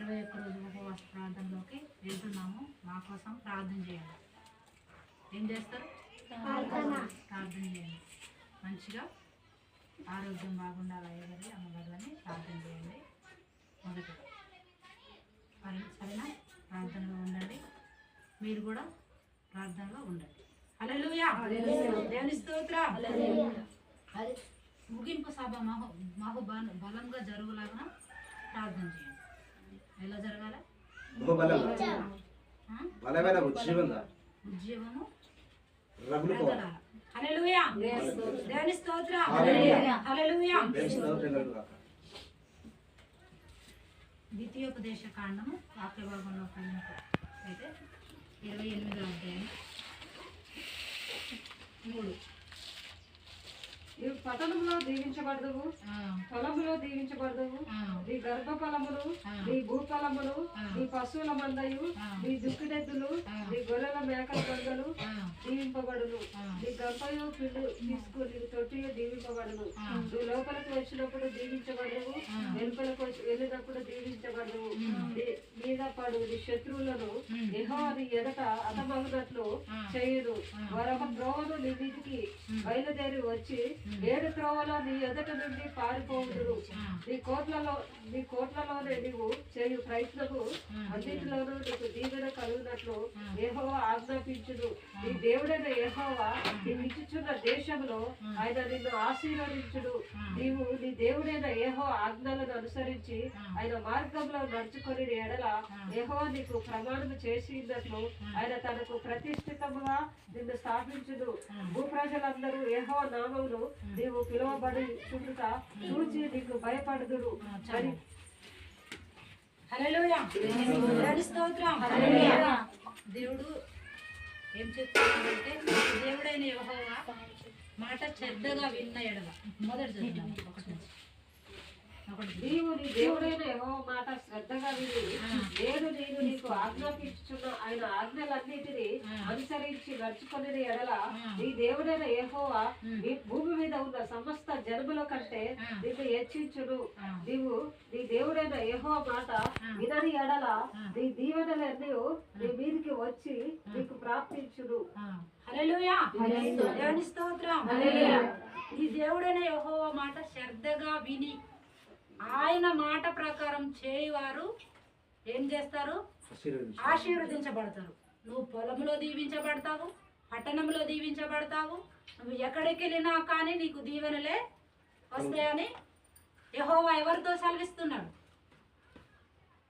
ఇరవై ఒక్క రోజు ఉపవాస ప్రార్థనలోకి వెళ్తున్నాము. మా కోసం ప్రార్థన చేయండి. ఏం చేస్తారు? ప్రార్థన. చేయండి. మంచిగా ఆరోగ్యం బాగుండాలి అయ్యగారి అమ్మగారులని ప్రార్థన చేయండి. మొదటగా మరి సరేనా? ప్రార్థనలో ఉండండి. మీరు కూడా ప్రార్థనలో ఉండండి. దేవుని స్తోత్రం! ముగింపు సభ మహో మహో బల- బలంగా జరుగులాగా ప్రార్థన చేయండి. ఎలా జరగాల? బలమైన రగులుకోవాలి హల్లెలూయా. దేవుని స్తోత్రం. ద్వితీయోపదేశ కాండము వాక్య భాగంలో కలిగినప్పుడు అయితే ఇరవై ఎనిమిదో అధ్యాయం. మూడు. నీవు పట్టణంలో దీవించబడదువు. ఆ, పొలంలో దీవించబడదువు ఆ, నీ గర్భఫలములు. నీ భూఫలములు. నీ పశువుల మందయు. నీ దుక్కిడెద్దులు. నీ గొర్రెల మేకల ఆ, దీవింపబడును. నీ గంపయు పిండి తీసుకుని తొట్టియు దీవింపబడును. నువ్వు లోపలికి వచ్చినప్పుడు దీవించబడవు. వెలుపలకు వెళ్ళినప్పుడు దీవించబడవు మీద పడు నీ శత్రువులను ఉమ్. యెహోవా నీ ఎదట అతమగినట్లు ఆ. మరొక త్రోవను నీ మీదికి. బయలుదేరి వచ్చి ఏడు త్రోవలో నీ ఎదుట నుండి పారిపోవుదురు. నీ కోట్లలో నీ కోట్లలోనే నీవు చేయు ప్రయత్నము. అన్నింటిలోనూ నీకు దీవెన కలుగునట్లు ఆ. యెహోవా ఆజ్ఞాపించును నీ దేవుడైన యెహోవా నీవు ఇచ్చుచున్న దేశంలో. ఆయన నిన్ను ఆశీర్వదించుడు. నీవు నీ దేవుడైన యెహో ఆజ్ఞలను అనుసరించి. ఆయన మార్గంలో నడుచుకొని ఎడల. యెహోవా నీకు ప్రమాణం చేసినట్లు. ఆయన తనకు ప్రతిష్ఠితముగా నిన్ను స్థాపించును ఆ. భూప్రజలందరూ యెహో నామమును నీవు పిలువబడి చుండుట చూచి నీకు భయపడుదురు. దేవుడు ఏం చెప్తున్నాడంటే దేవుడైన యెహోవా మాట చెడ్డగా విన్న ఎడల. మొదటి చదువుదాం ఒకటి నుంచి ఒకటి నుంచి. నీవు నీ దేవుడైన యెహో మాట శ్రద్ధగా విని. నేను నేను నీకు ఆజ్ఞాపించుచున్న ఆయన ఆజ్ఞలన్నిటిని. అనుసరించి నడుచుకుని ఎడల. నీ దేవుడైన యెహోవా ఉమ్. నీ భూమి మీద ఉన్న సమస్త జనముల కంటే. నిన్ను హెచ్చించును. నీవు నీ దేవుడైన యెహో మాట. వినని ఎడల. నీ దీవెనలన్నీ నీ మీదికి వచ్చి నీకు ప్రాప్తించును. దేవుని స్తోత్రం హల్లెలూయా. ఈ దేవుడైన యెహోవా మాట శ్రద్ధగా విని ఆయన మాట ప్రకారం చేయువారు ఏం చేస్తారు? ఆశీర్వదించు. ఆశీర్వదించబడతారు. నువ్వు పొలంలో దీవించబడతావు పట్టణంలో దీవించబడతావు నువ్వు ఎక్కడికి వెళ్ళినా కానీ నీకు దీవెనలే వస్తాయని యెహోవా ఎవరితో సెలవిస్తున్నాడు?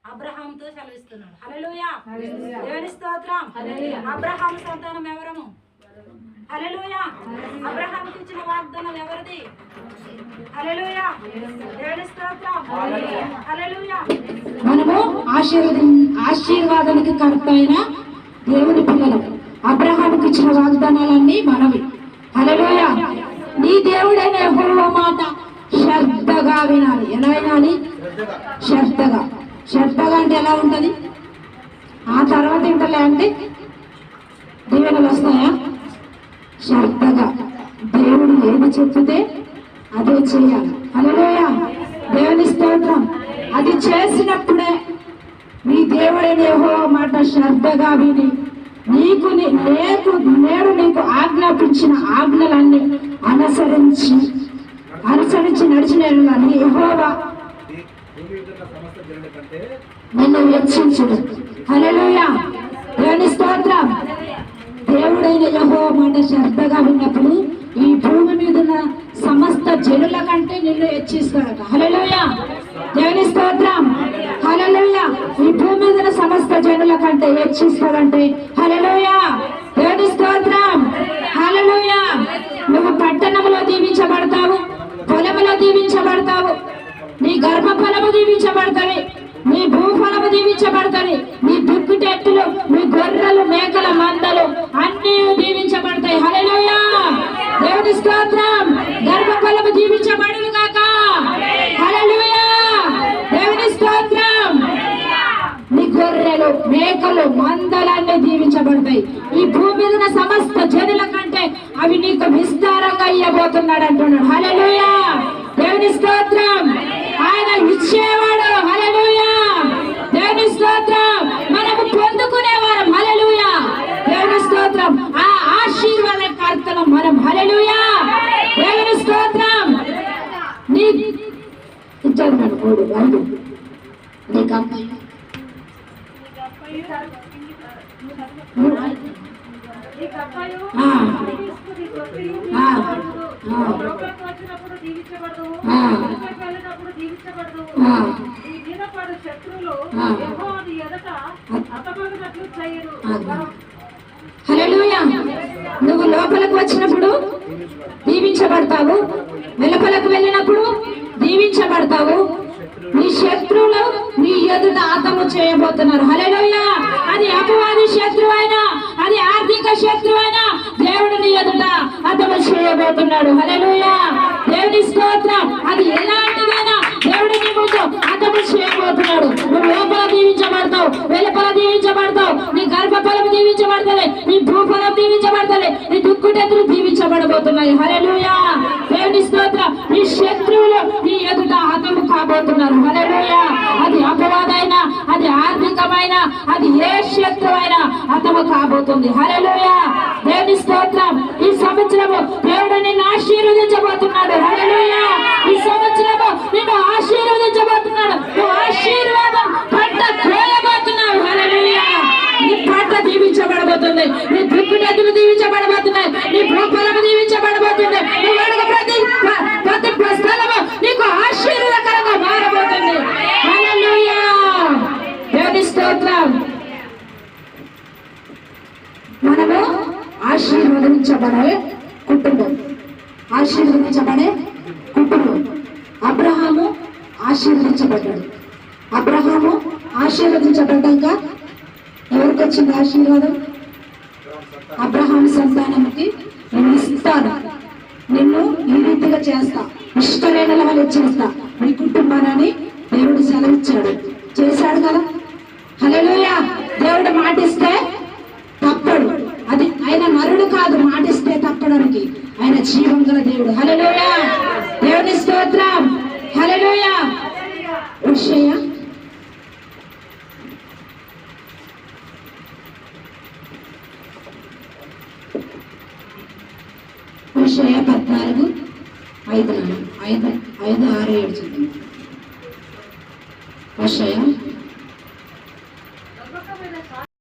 అబ్రహాంతో సెలవిస్తున్నాడు. హల్లెలూయా. హల్లెలూయా. దేవుని స్తోత్రం. హల్లెలూయా. అబ్రహాం సంతానం ఎవరము? హల్లెలూయా. అబ్రహాంకి ఇచ్చిన వాగ్దానం ఎవరిది హల్లెలూయా దేవుని స్తోత్రం హల్లెలూయా మనము ఆశీర్వది ఆశీర్వాదానికి కర్త అయిన దేవుని పిల్లలు. అబ్రహాముకి ఇచ్చిన వాగ్దానాలన్నీ మనవి. హల్లెలూయా. నీ దేవుడైన యెహోవా మాట శ్రద్ధగా వినాలి. ఎలా వినాలి? శ్రద్ధగా. శ్రద్ధగా. శ్రద్ధగా అంటే ఎలా ఉంటది? ఆ తర్వాత ఏంటలే అంటే దీవెనలు వస్తాయా? శ్రద్ధగా. దేవుడు ఏమి చెప్తే అదే చేయాలి. హల్లెలూయా. దేవుని స్తోత్రం. అది చేసినప్పుడే నీ దేవుడైన యెహోవా మాట శ్రద్ధగా విని నీకు ని- నేకు నీకు ఆజ్ఞాపించిన ఆజ్ఞలన్నీ అనుసరించి అనుసరించి నడిచిన నీ నన్ను నిన్ను వెచ్చించుడు హల్లెలూయా. దేవుని స్తోత్రం. దేవుడైన యహో మాట శ్రద్ధగా విన్నప్పుడు సమస్త జనుల కంటే నిన్ను హెచ్చిస్తాడట హల్లెలూయా. దేవుని స్తోత్రం. హలలోయ ఈ భూమి మీద సమస్త జనుల కంటే హెచ్చిస్తాడంటే హలలోయ దేవుని స్తోత్రం. హలలోయ నువ్వు పట్టణంలో దీవించబడతావు పొలంలో దీవించబడతావు. నీ గర్భఫలము దీవించబడతాయి నీ భూఫలము దీవించబడతాయి నీ దుక్కుటెట్టులు నీ గొర్రెలు మేకల మందలు అన్నీ దీవించబడతాయి. హల్లెలూయా. దీవించబడతాయి ఈ భూమి మీద సమస్త జనుల కంటే అవి నీకు విస్తారంగా ఇవ్వబోతున్నాడు అంటున్నాడు. హలలుయా దేవుని స్తోత్రం! ఆయన ఇచ్చేవాడు. హలలుయా దేవుని స్తోత్రం! మనము పొందుకునేవారం. హలలుయా దేవుని స్తోత్రం! ఆ ఆశీర్వాద శత్రువులు ఎదుట. హల్లెలూయా. నువ్వు లోపలికి వచ్చినప్పుడు దీవించబడతావు. వెలుపలకు వెళ్ళినప్పుడు దీవించబడతావు. నీ శత్రువులు నీ ఎదుట ఆతము చేయబోతున్నారు. హల్లెలూయా. అది అపవాది శత్రువు అయినా అది ఆర్థిక శత్రువు అయినా దేవుడు నీ ఎదుట అతను చేయబోతున్నాడు. హల్లెలూయా. దేవుని స్తోత్రం. అది ఎలాంటిదైనా దేవుడు నీ ముందు అతను చేయబోతున్నాడు. నువ్వు లోపల దీవించబడతావు వెలుపల దీవించబడతావు నీ గర్భఫలం దీవించబడతలే నీ భూఫలం దీవించబడతలే నీ దుక్కుటెత్తులు దీవించబడబోతున్నాయి. హల్లెలూయా. దేవుని స్తోత్రం. నీ శత్రువులు నీ ఎదుట హతము కాబోతున్నారు. హల్లెలూయా. అది అపవాదైన అది ఆర్థికమైన అది ఏ శత్రువైనా హతము కాబోతుంది. హల్లెలూయా. సంవత్సరము దేవుడు నిన్ను ఆశీర్వదించబోతున్నాడు. హల్లెలూయా. ఈ సంవత్సరము నిన్ను ఆశీర్వదించబోతున్నాడు. నువ్వు ఆశీర్వాదం పంట కోయబోతున్నావు హల్లెలూయా. నీ పంట దీవించబడబోతుంది. నీ దిక్కుటెత్తులు దీవించబడబోతున్నాయి. నీ భూఫలము దీవించబడబోతుంది. నువ్వు అడుగు ప్రతి ప్రతి స్థలము నీకు ఆశీర్వదకరంగా మారబోతుంది. హల్లెలూయా. దేవుని స్తోత్రం. మనము ఆశీర్వదించబడే కుటుంబం. ఆశీర్వదించబడే కుటుంబం. అబ్రహాము ఆశీర్వదించబడ్డాడు. అబ్రహాము ఆశీర్వదించబడ్డాక ఎవరికి వచ్చింది ఆశీర్వాదం? అబ్రహాం సంతానానికి నేను ఇస్తాను. నిన్ను ఈ రీతిగా చేస్తా. ఇష్టమైన వాళ్ళు చేస్తా. మీ కుటుంబాన్ని దేవుడు సెలవిచ్చాడు. చేశాడు కదా? హల్లెలూయా. దేవుడు మాటిస్తే తప్పడు. అది ఆయన నరుడు కాదు మాటిస్తే తప్పడానికి ఆయన జీవం గల దేవుడు. హలలోయ దేవుని స్తోత్రం. హలలోయ విషయ విషయ పద్నాలుగు ఐదు ఐదు ఐదు ఆరు ఏడు చూద్దాం